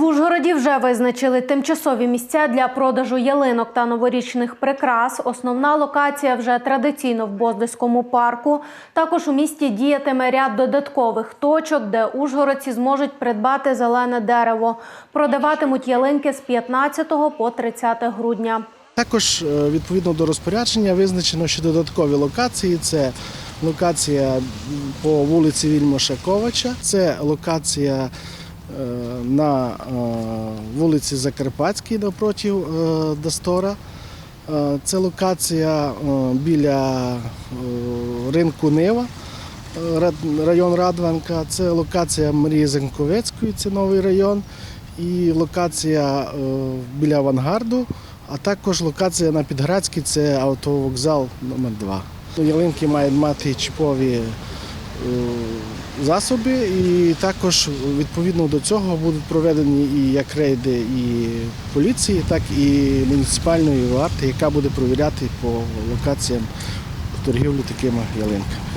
В Ужгороді вже визначили тимчасові місця для продажу ялинок та новорічних прикрас. Основна локація вже традиційно в Боздиському парку. Також у місті діятиме ряд додаткових точок, де ужгородці зможуть придбати зелене дерево. Продаватимуть ялинки з 15 по 30 грудня. Також е, відповідно до розпорядження визначено, що додаткові локації це локація по вулиці Вільмоша Ковача, це локація на е, вулиці Закарпатській напроти е, Дастора. Е, Це локація е, біля е, ринку Нива, е, район Радванка. Це локація Марії Занковецької, це новий район. І локація е, біля авангарду, а також локація на Підградській це автовокзал номер 2 Ялинки мають мати чіпові е, засоби, і також відповідно до цього будуть проведені і як рейди і поліції, так і муніципальної варти, яка буде провіряти по локаціям торгівлі такими ялинками.